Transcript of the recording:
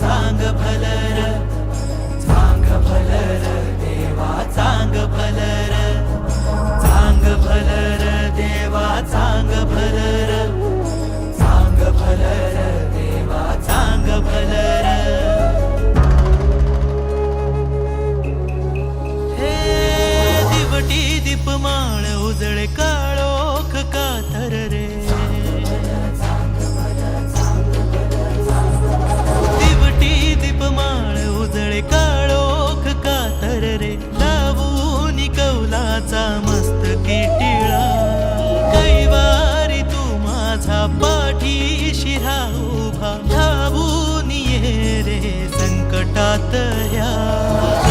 चांग फल चांग भलर देवा चांग फल चांग भलर देवा चांग भलर चांग भलर देवा चांग भलर हे दिवटी दीपमाळ उजळे काळो लक्षात घ्या